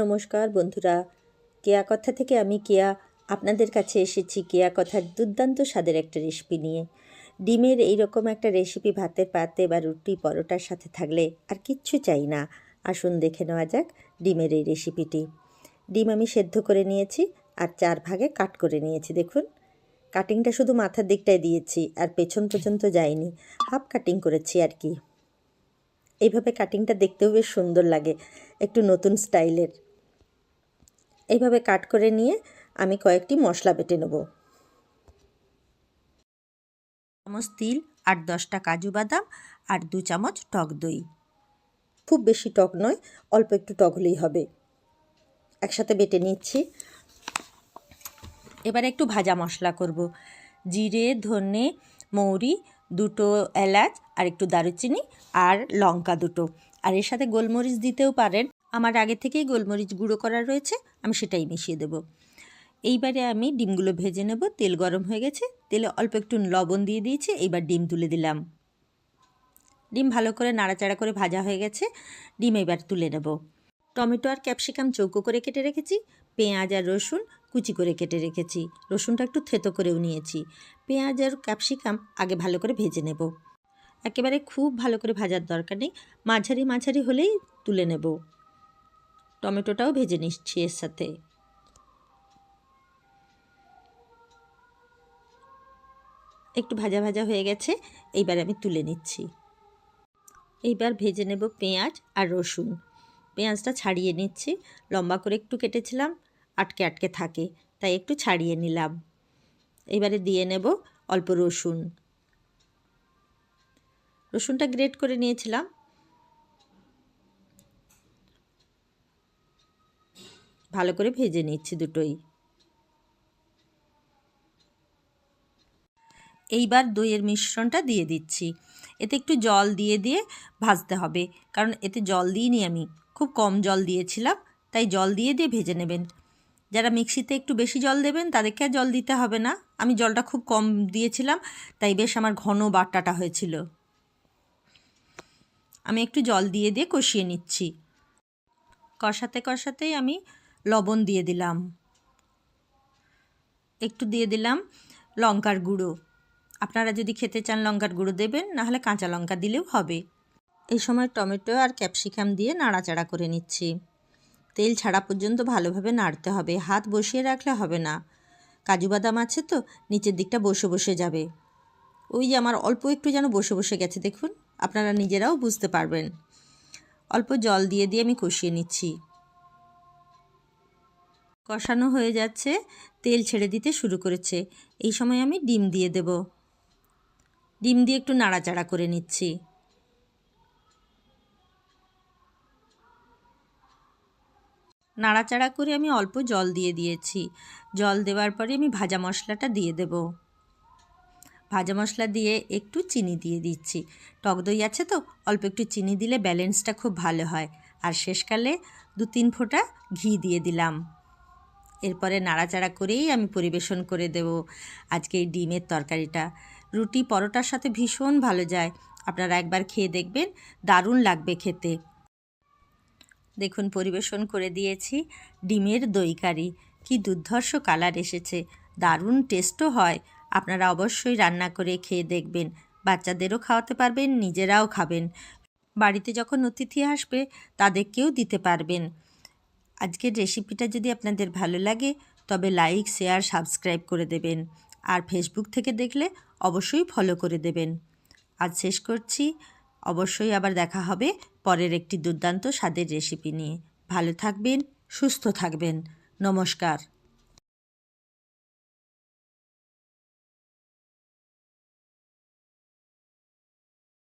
নমস্কার বন্ধুরা। কেয়া কথা থেকে আমি কেয়া, আপনাদের কাছে এসেছি কেয়া কথার দুর্দান্ত স্বাদের একটা রেসিপি নিয়ে। ডিমের এই রকম একটা রেসিপি ভাতের পাতে বা রুটি পরোটার সাথে থাকলে আর কিচ্ছু চাই না। আসুন দেখে নেওয়া যাক ডিমের এই রেসিপিটি ডিম আমি সেদ্ধ করে নিয়েছি আর চার ভাগে কাট করে নিয়েছি, দেখুন। কাটিংটা শুধু মাথার দিকটায় দিয়েছি আর পেছন পর্যন্ত যায়নি হাফ কাটিং করেছি আর কি। এইভাবে কাটিংটা দেখতেও বেশ সুন্দর লাগে, একটু নতুন স্টাইলের এইভাবে কাট করে নিয়ে আমি কয়েকটি মশলা বেটে নেব। চামচ তিল আর দশটা কাজু বাদাম আর দু চামচ টক দই। খুব বেশি টক নয়, অল্প একটু টক হলেই হবে। একসাথে বেটে নিচ্ছি। এবার একটু ভাজা মশলা করব। জিরে, ধনে, মৌরি, দুটো এলাচ আর একটু দারুচিনি আর লঙ্কা দুটো। আর এর সাথে গোলমরিচ দিতেও পারেন। আমার আগে থেকেই গোলমরিচ গুঁড়ো করা রয়েছে, আমি সেটাই মিশিয়ে দেবো। এইবারে আমি ডিমগুলো ভেজে নেব, তেল গরম হয়ে গেছে, তেলে অল্প একটু লবণ দিয়ে দিয়েছি, এইবার ডিম তুলে দিলাম। ডিম ভালো করে নাড়াচাড়া করে ভাজা হয়ে গেছে, ডিম এবার তুলে নেব। টমেটো আর ক্যাপসিকাম চৌকো করে কেটে রেখেছি, পেঁয়াজ আর রসুন কুচি করে কেটে রেখেছি, রসুনটা একটু থেতো করেও নিয়েছি, পেঁয়াজ আর ক্যাপসিকাম আগে ভালো করে ভেজে নেব। একেবারে খুব ভালো করে ভাজার দরকার নেই, মাঝারি মাঝারি হলেই তুলে নেব। টমেটোটাও ভেজে নিচ্ছি এর সাথে। একটু ভাজা ভাজা হয়ে গেছে, এইবার আমি তুলে নিচ্ছি। এইবার ভেজে নেব পেঁয়াজ আর রসুন। পেঁয়াজটা ছাড়িয়ে নিচ্ছি, লম্বা করে একটু কেটেছিলাম, আটকে আটকে থাকে, তাই একটু ছাড়িয়ে নিলাম। এবারে দিয়ে নেব অল্প রসুন। রসুনটা গ্রেট করে নিয়েছিলাম ভালো করে ভেজে নিচ্ছি দুটোই। এইবার দইয়ের মিশ্রণটা দিয়ে দিচ্ছি। এতে একটু জল দিয়ে দিয়ে ভাজতে হবে, কারণ এতে জল দিইনি আমি। খুব কম জল দিয়েছিলাম, তাই জল দিয়ে দিয়ে ভেজে নেবেন। যারা মিক্সিতে একটু বেশি জল দেবেন, তাদেরকে আর জল দিতে হবে না। আমি জলটা খুব কম দিয়েছিলাম, তাই বেশ আমার ঘন বাট্টাটা হয়েছিল। আমি একটু জল দিয়ে দিয়ে কষিয়ে নিচ্ছি। কষাতে কষাতেই আমি লবণ দিয়ে দিলাম। একটু দিয়ে দিলাম লঙ্কার গুঁড়ো। আপনারা যদি খেতে চান লঙ্কার গুঁড়ো দেবেন নাহলে কাঁচা লঙ্কা দিলেও হবে। এই সময় টমেটো আর ক্যাপসিকাম দিয়ে নাড়াচাড়া করে নিচ্ছি। তেল ছাড়া পর্যন্ত ভালোভাবে নাড়তে হবে, হাত বসিয়ে রাখলে হবে না। কাজু বাদাম আছে তো, নিচের দিকটা বসে বসে যাবে। ওই যে আমার অল্প একটু যেন বসে বসে গেছে, দেখুন। আপনারা নিজেরাও বুঝতে পারবেন। অল্প জল দিয়ে দিয়ে আমি কষিয়ে নিচ্ছি। কষানো হয়ে যাচ্ছে, তেল ছেড়ে দিতে শুরু করেছে। এই সময় আমি ডিম দিয়ে দেব। ডিম দিয়ে একটু নাড়াচাড়া করে নিচ্ছি। নাড়াচাড়া করে আমি অল্প জল দিয়ে দিয়েছি। জল দেওয়ার পরে আমি ভাজা মশলাটা দিয়ে দেব। ভাজা মশলা দিয়ে একটু চিনি দিয়ে দিচ্ছি। টক দই আছে তো, অল্প একটু চিনি দিলে ব্যালেন্সটা খুব ভালো হয়। আর শেষকালে দু তিন ফোঁটা ঘি দিয়ে দিলাম। এরপরে নাড়াচাড়া করেই আমি পরিবেশন করে দেব। আজকে এই ডিমের তরকারিটা। রুটি পরোটার সাথে ভীষণ ভালো যায়। আপনারা একবার খেয়ে দেখবেন, দারুণ লাগবে খেতে। দেখুন, পরিবেশন করে দিয়েছি ডিমের দই কারি। কী দুর্ধর্ষ কালার এসেছে। দারুণ টেস্টও হয়। আপনারা অবশ্যই রান্না করে খেয়ে দেখবেন। বাচ্চাদেরও খাওয়াতে পারবেন, নিজেরাও খাবেন। বাড়িতে যখন অতিথি আসবে, তাদেরকেও দিতে পারবেন। আজকের রেসিপিটা যদি আপনাদের ভালো লাগে, তবে লাইক শেয়ার সাবস্ক্রাইব করে দেবেন। আর ফেসবুক থেকে দেখলে অবশ্যই ফলো করে দেবেন। আজ শেষ করছি। অবশ্যই আবার দেখা হবে পরের একটি দুর্দান্ত স্বাদের রেসিপি নিয়ে। ভালো থাকবেন, সুস্থ থাকবেন। নমস্কার।